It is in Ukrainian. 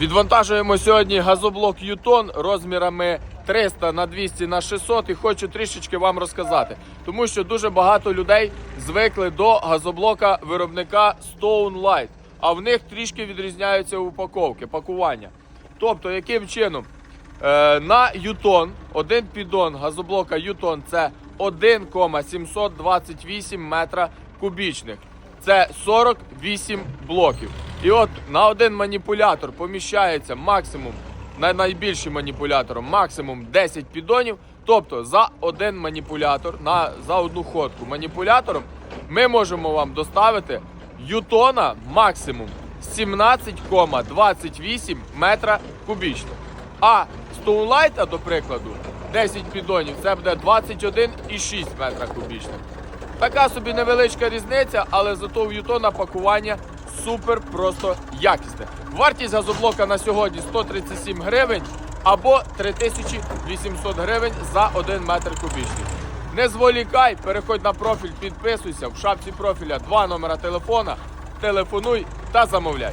Відвантажуємо сьогодні газоблок Ютон розмірами 300 на 200 на 600 і хочу трішечки вам розказати. Тому що дуже багато людей звикли до газоблока виробника Stone Light, а в них трішки відрізняються упаковки, пакування. Тобто, яким чином? Е, на Ютон, один піддон газоблока Ютон це 1,728 метра кубічних. Це 48 блоків. І от на один маніпулятор поміщається максимум, на найбільшим маніпулятором, максимум 10 піддонів. Тобто за один маніпулятор, на, за одну ходку маніпулятором, ми можемо вам доставити Ютона максимум 17,28 метра кубічних. А Стоунлайта, до прикладу, 10 піддонів, це буде 21,6 метра кубічних. Така собі невеличка різниця, але зато в Ютона пакування супер просто якісне. Вартість газоблока на сьогодні 137 гривень або 3800 гривень за 1 метр кубічний. Не зволікай, переходь на профіль, підписуйся. В шапці профіля два номера телефона. Телефонуй та замовляй.